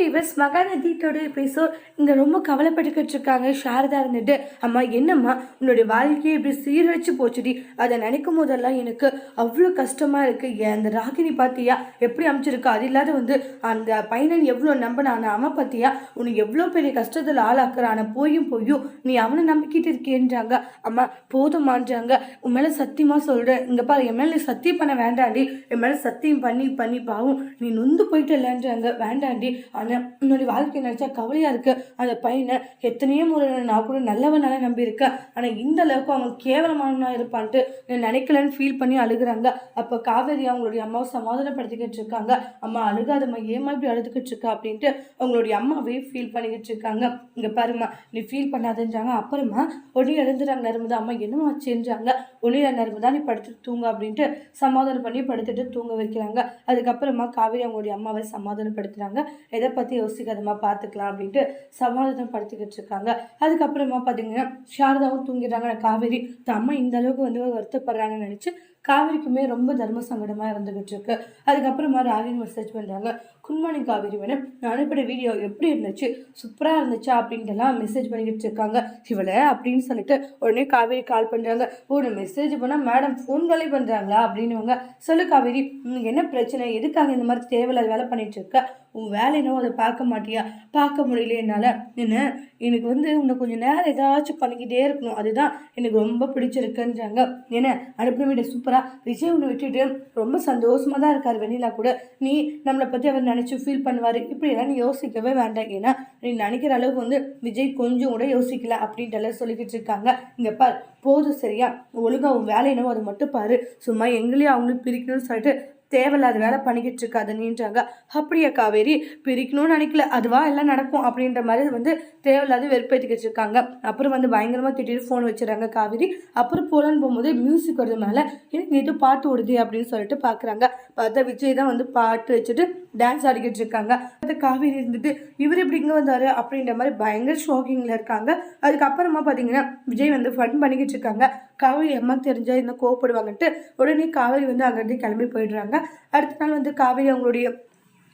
Viewers மகாநதியோட episode இங்கே ரொம்ப கவலைப்பட்டுக்கிட்டு இருக்காங்க சாரதா இருந்துட்டு. அம்மா என்னம்மா உன்னுடைய வாழ்க்கையை இப்படி சீரழிச்சு போச்சுடி? அதை நினைக்கும் போதெல்லாம் எனக்கு அவ்வளோ கஷ்டமாக இருக்குது அந்த ராகினி பார்த்தியா எப்படி அமைச்சிருக்கா அது இல்லாத வந்து அந்த பையனன் எவ்வளோ நம்பினான் அவன் பார்த்தியா உன்னை எவ்வளோ பெரிய கஷ்டத்தில் ஆளாக்குறான். போயும் போயும் நீ அவனை நம்பிக்கிட்டு இருக்கேன்றாங்க. அம்மா போதுமான்றாங்க. உன் மேலே சத்தியமாக சொல்கிறேன் இங்கே பாரு என் மேலே சத்தியம் பண்ண வேண்டாண்டி. என் மேலே சத்தியம் பண்ணி பண்ணி பாவும் நீ நொந்து போயிட்டு இல்லைன்றாங்க வேண்டாண்டி ஆனால் உன்னுடைய வாழ்க்கை நினச்சா கவலையாக இருக்குது அந்த பையனை எத்தனையோ முறை நான் கூட நல்லவனால நம்பியிருக்கேன். ஆனால் இந்த அளவுக்கு அவன் கேவலமானவனா இருப்பான்ட்டு நான் நினைக்கலன்னு ஃபீல் பண்ணி அழுகுறாங்க. அப்போ காவேரி அவங்களுடைய அம்மாவை சமாதானப்படுத்திக்கிட்டு இருக்காங்க. அம்மா அழுகாதம்மா. ஏமா இப்படி அழுதுகிட்டு இருக்கா? அப்படின்ட்டு அவங்களுடைய அம்மாவே ஃபீல் பண்ணிக்கிட்டு இருக்காங்க. இங்கே பாரும்மா. நீ ஃபீல் பண்ணாதேன்றாங்க. அப்புறமா உடனே எழுந்துறாங்க நர்மதா. அம்மா என்னமா ஆச்சுன்றாங்க? ஒளியில நர்மதா நீ படுத்துட்டு தூங்க அப்படின்ட்டு சமாதானம் பண்ணி படுத்துட்டு தூங்க வைக்கிறாங்க. அதுக்கப்புறமா காவேரி அவங்களுடைய அம்மாவை சமாதானப்படுத்துகிறாங்க எதை பற்றி யோசிக்காதமாக பார்த்துக்கலாம் அப்படின்ட்டு சமாதானப்படுத்திக்கிட்டு இருக்காங்க. அதுக்கப்புறமா பார்த்தீங்கன்னா சாரதாவும் தூங்கிடுறாங்க. காவேரி தம்மா இந்த அளவுக்கு வந்து வருத்தப்படுறாங்கன்னு நினச்சி காவேரிக்குமே ரொம்ப தர்ம சங்கடமாக இருந்துகிட்டு இருக்கு அதுக்கப்புறமா ராகினி மெசேஜ் பண்ணுறாங்க குட் மார்னிங் காவேரி மேடம் நான் அனுப்பின வீடியோ எப்படி இருந்துச்சு? சூப்பராக இருந்துச்சா? அப்படின்ட்டுலாம் மெசேஜ் பண்ணிக்கிட்டு இருக்காங்க. இவளை அப்படின்னு சொல்லிட்டு உடனே காவேரி கால் பண்ணுறாங்க ஓ மெசேஜ் பண்ணால் மேடம் ஃபோன் பண்ணுறாங்களா அப்படின்னுவாங்க. சொல்லு காவேரி என்ன பிரச்சனை? எதுக்காக இந்த மாதிரி தேவையில்லாத வேலை பண்ணிகிட்டு இருக்க? உன் வேலையினோ அதை பார்க்க மாட்டியா? பார்க்க முடியல என்னால். என்ன? எனக்கு வந்து உன்னை கொஞ்சம் நேரம் ஏதாச்சும் பண்ணிக்கிட்டே இருக்கணும். அதுதான் எனக்கு ரொம்ப பிடிச்சிருக்குன்றாங்க. என்ன? அனுப்பின வீடியோ சூப்பராக விஜய் உன்னை விட்டுட்டு ரொம்ப சந்தோஷமாக தான் இருக்கார். வெண்ணிலா கூட. நீ நம்மளை பற்றி அவர் நினச்சி ஃபீல் பண்ணுவார். இப்படியெல்லாம் நீ யோசிக்கவே வேண்டாம். ஏன்னா நீ நினைக்கிற அளவுக்கு வந்து விஜய் கொஞ்சம் கூட யோசிக்கல அப்படின்ட்டு எல்லாம் சொல்லிக்கிட்டு இருக்காங்க. இங்கே பார் போதும் சரியா? ஒழுங்காக உன் வேலை என்னவோ அதை மட்டும் பாரு. சும்மா எங்களையும் அவங்களுக்கு பிரிக்கணும்னு சொல்லிட்டு தேவையில்லாத வேலை பண்ணிக்கிட்டு இருக்காது நீன்றாங்க. அப்படியா காவேரி பிரிக்கணும்னு நினைக்கல. அதுவா எல்லாம் நடக்கும் அப்படின்ற மாதிரி வந்து தேவையில்லாத வெறுப்பேற்றிக்கிட்டு இருக்காங்க. அப்புறம் வந்து பயங்கரமாக திட்டிட்டு ஃபோன் வச்சுறாங்க காவேரி. அப்புறம் போலான்னு போகும்போது மியூசிக் வருது மேலே. எனக்கு இது பாட்டு ஓடுது அப்படின்னு சொல்லிட்டு பார்க்குறாங்க பார்த்தா விஜய் தான் வந்து பாட்டு வச்சுட்டு டான்ஸ் ஆடிக்கிட்டு இருக்காங்க. அது காவேரி இருந்துட்டு இவர் எப்படி இங்கே வந்தார் அப்படின்ற மாதிரி பயங்கர ஷாக்கிங்கில் இருக்காங்க. அதுக்கப்புறமா பார்த்தீங்கன்னா விஜய் வந்து ஃபன் பண்ணிக்கிட்டு இருக்காங்க. காவேரி அம்மா தெரிஞ்சால் இன்னும் கோவப்படுவாங்கன்ட்டு உடனே காவேரி வந்து அங்கேருந்து கிளம்பி போயிடுறாங்க. அடுத்த நாள் வந்து காவேரி அவங்களுடைய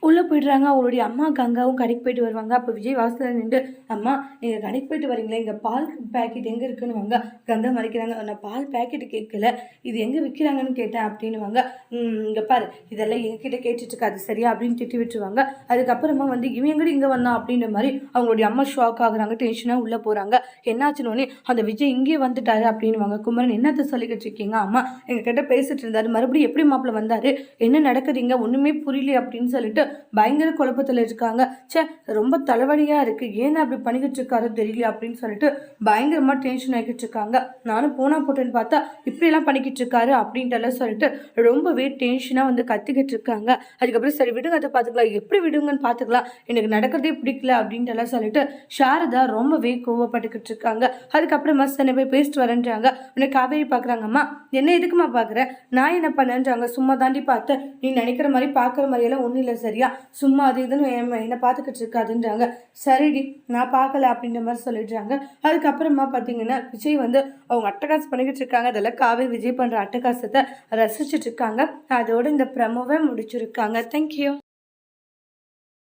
உள்ளே போயிடுறாங்க அவங்களுடைய அம்மா கங்காவும் கடைக்கு போயிட்டு வருவாங்க. அப்போ விஜய் வாசலில் நின்று அம்மா நீங்கள் கடைக்கு போயிட்டு வரீங்களா இங்கே பால் பேக்கெட் எங்கே இருக்குன்னு வாங்க கங்கா மறைக்கிறாங்க நான் பால் பேக்கெட் கேட்கல இது எங்கே விற்கிறாங்கன்னு கேட்டேன் அப்படின்னு வாங்க இங்கே பாரு இதெல்லாம் எங்ககிட்ட கேட்டுட்டு இருக்காது சரியா? அப்படின்னு திட்டி விட்டுருவாங்க. அதுக்கப்புறமா வந்து இவன் எங்கடி இங்கே வந்தான்? அப்படின்ற மாதிரி அவங்களுடைய அம்மா ஷாக் ஆகுறாங்க டென்ஷனாக உள்ளே போகிறாங்க என்னாச்சுன்னு அந்த விஜய் இங்கே வந்துட்டாரு அப்படின்னுவாங்க. குமரன் என்னத்தை சொல்லிக்கிட்டு இருக்கீங்க அம்மா? எங்ககிட்ட பேசிட்டு இருந்தாரு மறுபடியும் எப்படி மாப்பிள்ள வந்தார்? என்ன நடக்குதுங்க ஒன்றுமே புரியல அப்படின்னு சொல்லிட்டு பயங்கர குழப்பத்தில் இருக்காங்க. ச்சே ரொம்ப தலைவலியாக இருக்குது ஏன் அப்படி பண்ணிக்கிட்டு இருக்காரோ தெரியல அப்படின்னு சொல்லிட்டு பயங்கரமாக டென்ஷன் ஆகிக்கிட்டு இருக்காங்க. நானும் போனா போட்டேன்னு பார்த்தா இப்படியெல்லாம் பண்ணிக்கிட்டு இருக்காரு அப்படின்ட்டு எல்லாம் சொல்லிட்டு ரொம்பவே டென்ஷனாக வந்து கத்திக்கிட்டு இருக்காங்க. அதுக்கப்புறம் சரி விடுங்க அதை பார்த்துக்கலாம். எப்படி விடுங்கன்னு பார்த்துக்கலாம். எனக்கு நடக்கிறதே பிடிக்கல அப்படின்ட்டு எல்லாம் சொல்லிட்டு சாரதா ரொம்பவே கோவப்பட்டுக்கிட்டு இருக்காங்க. அதுக்கப்புறமா சென்னை போய் பேசிட்டு வரேன்றாங்க. உன்னை காவேரி பார்க்குறாங்கம்மா. என்ன எதுக்குமா பார்க்குறேன் நான் என்ன பண்ணேன்றாங்க? சும்மா தாண்டி பார்த்தேன் நீ நினைக்கிற மாதிரி பார்க்குற மாதிரியெல்லாம் ஒன்றும் இல்லை சரி. சரியா சும்மா அது இதுன்னு என்னை பார்த்துக்கிட்டு இருக்காதுன்றாங்க. சரிடி நான் பார்க்கல அப்படின்ற மாதிரி சொல்லிடுறாங்க. அதுக்கப்புறமா பார்த்தீங்கன்னா விஜய் வந்து அவங்க அட்டகாசம் பண்ணிக்கிட்டு இருக்காங்க. அதெல்லாம் காவே விஜய் பண்ணுற அட்டகாசத்தை ரசிச்சுட்டு இருக்காங்க. அதோட இந்த ப்ரமோவை முடிச்சிருக்காங்க. தேங்க்யூ